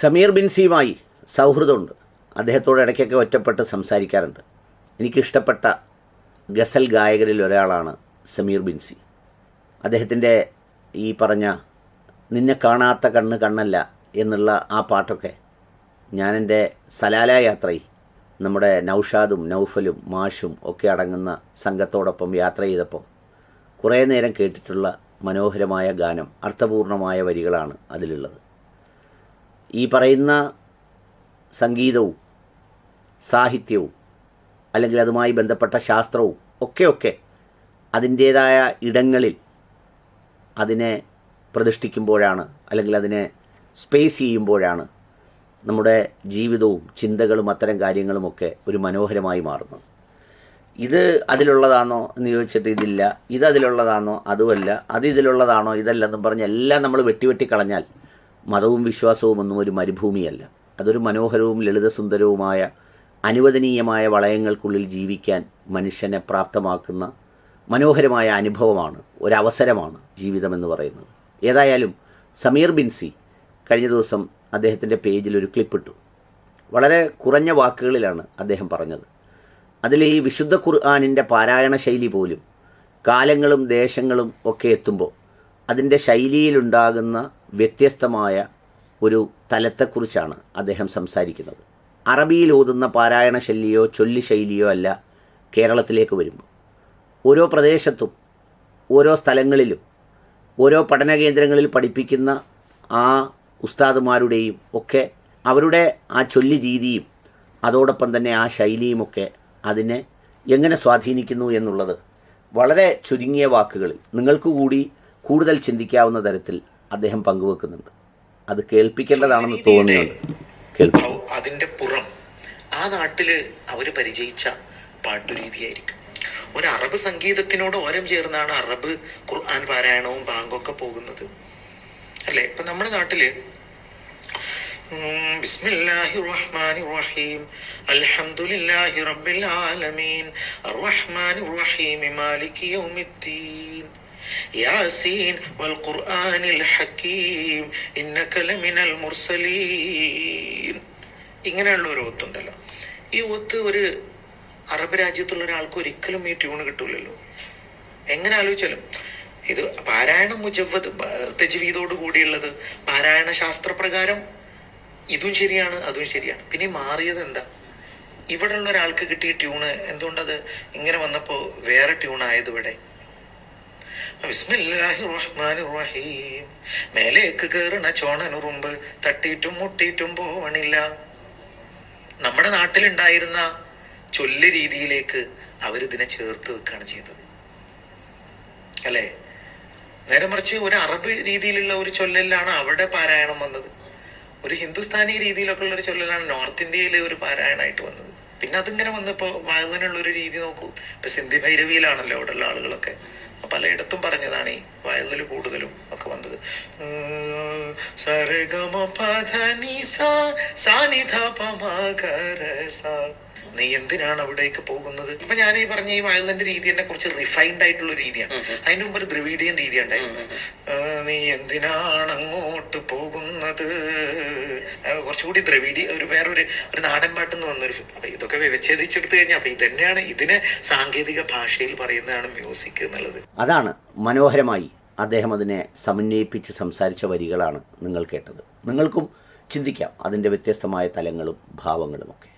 സമീർ ബിൻസിയുമായി സൗഹൃദമുണ്ട്. അദ്ദേഹത്തോട് ഇടയ്ക്കൊക്കെ ഒറ്റപ്പെട്ട് സംസാരിക്കാറുണ്ട്. എനിക്കിഷ്ടപ്പെട്ട ഗസൽ ഗായകരിൽ ഒരാളാണ് സമീർ ബിൻസി അദ്ദേഹത്തിന്റെ ഈ പറഞ്ഞ നിന്നെ കാണാത്ത കണ്ണ് കണ്ണല്ല എന്നുള്ള ആ പാട്ടൊക്കെ ഞാൻ എന്റെ സലാല യാത്രയിൽ നമ്മുടെ നൗഷാദും നൗഫലും മാഷും ഒക്കെ അടങ്ങുന്ന സംഘത്തോടൊപ്പം യാത്ര ചെയ്തപ്പോൾ കുറേ നേരം കേട്ടിട്ടുള്ള മനോഹരമായ ഗാനം അർത്ഥപൂർണമായ വരികളാണ് അതിലുള്ളത്. ഈ പറയുന്ന സംഗീതവും സാഹിത്യവും അല്ലെങ്കിൽ അതുമായി ബന്ധപ്പെട്ട ശാസ്ത്രവും ഒക്കെ ഒക്കെ അതിന്റേതായ ഇടങ്ങളിൽ അതിനെ പ്രതിഷ്ഠിക്കുമ്പോഴാണ് അല്ലെങ്കിൽ അതിനെ സ്പേസ് ചെയ്യുമ്പോഴാണ് നമ്മുടെ ജീവിതവും ചിന്തകളും അത്തരം കാര്യങ്ങളുമൊക്കെ ഒരു മനോഹരമായി മാറുന്നത്. ഇത് അതിലുള്ളതാണോ എന്ന് ചോദിച്ചിട്ട് ഇതില്ല. ഇത് അതിലുള്ളതാണോ? അതുമല്ല. അത് ഇതിലുള്ളതാണോ? ഇതല്ലെന്നും പറഞ്ഞ് എല്ലാം നമ്മൾ വെട്ടി വെട്ടി കളഞ്ഞാൽ മതവും വിശ്വാസവും ഒന്നും ഒരു മരുഭൂമിയല്ല. അതൊരു മനോഹരവും ലളിതസുന്ദരവുമായ അനുവദനീയമായ വളയങ്ങൾക്കുള്ളിൽ ജീവിക്കാൻ മനുഷ്യനെ പ്രാപ്തമാക്കുന്ന മനോഹരമായ അനുഭവമാണ് ഒരവസരമാണ് ജീവിതമെന്ന് പറയുന്നത്. ഏതായാലും സമീർ ബിൻസി കഴിഞ്ഞ ദിവസം അദ്ദേഹത്തിന്റെ പേജിൽ ഒരു ക്ലിപ്പിട്ടു. വളരെ കുറഞ്ഞ വാക്കുകളിലാണ് അദ്ദേഹം പറഞ്ഞത്. അതിൽ ഈ വിശുദ്ധ ഖുർആാനിന്റെ പാരായണ ശൈലി പോലും കാലങ്ങളും ദേശങ്ങളും ഒക്കെ എത്തുമ്പോൾ അതിന്റെ ശൈലിയിലുണ്ടാകുന്ന വ്യത്യസ്തമായ ഒരു തലത്തെക്കുറിച്ചാണ് അദ്ദേഹം സംസാരിക്കുന്നത്. അറബിയിൽ ഓതുന്ന പാരായണ ശൈലിയോ ചൊല്ലി ശൈലിയോ അല്ല കേരളത്തിലേക്ക് വരുമ്പോൾ. ഓരോ പ്രദേശത്തും ഓരോ സ്ഥലങ്ങളിലും ഓരോ പഠന കേന്ദ്രങ്ങളിൽ പഠിപ്പിക്കുന്ന ആ ഉസ്താദുമാരുടെയും ഒക്കെ അവരുടെ ആ ചൊല്ലി രീതിയും അതോടൊപ്പം തന്നെ ആ ശൈലിയുമൊക്കെ അതിനെ എങ്ങനെ സ്വാധീനിക്കുന്നു എന്നുള്ളത് വളരെ ചുരുങ്ങിയ വാക്കുകളിൽ നിങ്ങൾക്ക് കൂടി കൂടുതൽ ചിന്തിക്കാവുന്ന തരത്തിൽ അദ്ദേഹം പങ്കുവെക്കുന്നുണ്ട്. അത് കേൾപ്പിക്കേണ്ടതാണെന്ന് തോന്നുന്നുണ്ട് അതിന്റെ പുറം ആ നാട്ടിൽ അവർ പരിചയിച്ച പാട്ടുരീതിയായിരിക്കും. ഒരു അറബ് സംഗീതത്തിനോട് ഓരം ചേർന്നാണ് അറബ് ഖുർആൻ പാരായണവും ബാങ്കൊക്കെ പോകുന്നത്. അല്ലേ? ഇപ്പൊ നമ്മുടെ നാട്ടിൽ ബിസ്മില്ലാഹി റഹ്മാനി റഹീം അൽഹംദുലില്ലാഹി റബ്ബിൽ ആലമീൻ അർറഹ്മാനി റഹീം മാലികി യൗമിദ്ദീൻ. യാസീൻ വൽ ഖുർആനിൽ ഹക്കീം ഇന്നക ലമിനൽ ഇങ്ങനെയുള്ള ഒരു ഒത്തുണ്ടല്ലോ. ഈ ഒത്ത് ഒരു അറബ് രാജ്യത്തുള്ള ഒരാൾക്ക് ഒരിക്കലും ഈ ട്യൂൺ കിട്ടൂലല്ലോ. എങ്ങനെ ആലോചിച്ചാലും ഇത് പാരായണ മുജവ്വദ് തെജവീതോട് കൂടിയുള്ളത് പാരായണ ശാസ്ത്രപ്രകാരം ഇതും ശരിയാണ് അതും ശരിയാണ്. പിന്നെ മാറിയത് എന്താ? ഇവിടെ ഉള്ള ഒരാൾക്ക് കിട്ടിയ ട്യൂണ് എന്തുകൊണ്ടത്? ഇങ്ങനെ വന്നപ്പോൾ വേറെ ട്യൂൺ ആയത് ഇവിടെ റഹീം മേലേക്ക് കേറണ ചോണനുറുമ്പ് തട്ടിയിട്ടും മുട്ടിയിട്ടും പോവണില്ല. നമ്മുടെ നാട്ടിലുണ്ടായിരുന്ന ചൊല്ല് രീതിയിലേക്ക് അവരിതിനെ ചേർത്ത് വെക്കുകയാണ് ചെയ്തത്. അല്ലേ? നേരെ മറിച്ച് ഒരു അറബ് രീതിയിലുള്ള ഒരു ചൊല്ലലിലാണ് അവിടെ പാരായണം വന്നത്. ഒരു ഹിന്ദുസ്ഥാനി രീതിയിലൊക്കെ ഉള്ള ഒരു ചൊല്ലലാണ് നോർത്ത് ഇന്ത്യയിലെ ഒരു പാരായണമായിട്ട് വന്നത്. പിന്നെ അതിങ്ങനെ വന്നപ്പോ വയലിനുള്ള ഒരു രീതി നോക്കൂ. ഇപ്പൊ സിന്ധി ഭൈരവിയിലാണല്ലോ അവിടെയുള്ള ആളുകളൊക്കെ. പലയിടത്തും പറഞ്ഞതാണ് ഈ വയലിൽ ഉം, സരഗമ നി എന്തിനാണ് അവിടേക്ക് പോകുന്നത്? ഇപ്പൊ ഞാൻ ഈ പറഞ്ഞ ഈ വയലിന്റെ രീതി എന്നെ കുറച്ച് റിഫൈൻഡ് ആയിട്ടുള്ള രീതിയാണ്. അതിനു മുമ്പ് ഒരു ദ്രവീഡിയൻ രീതി ഉണ്ടായിരുന്നു നീ എന്തിനാണ് അങ്ങോട്ട് പോകുന്നത്? കുറച്ചുകൂടി ദ്രവീഡി ഒരു വേറൊരു ഒരു നാടൻ പാട്ടെന്ന് വന്നൊരു ഇതൊക്കെ വ്യവച്ഛേദിച്ചെടുത്ത് കഴിഞ്ഞാൽ അപ്പൊ ഇതന്നെയാണ് ഇതിന് സാങ്കേതിക ഭാഷയിൽ പറയുന്നതാണ് മ്യൂസിക് എന്നുള്ളത്. അതാണ് മനോഹരമായി അദ്ദേഹം അതിനെ സമന്വയിപ്പിച്ച് സംസാരിച്ച വരികളാണ് നിങ്ങൾ കേട്ടത്. നിങ്ങൾക്കും ചിന്തിക്കാം അതിന്റെ വ്യത്യസ്തമായ തലങ്ങളും ഭാവങ്ങളുമൊക്കെ.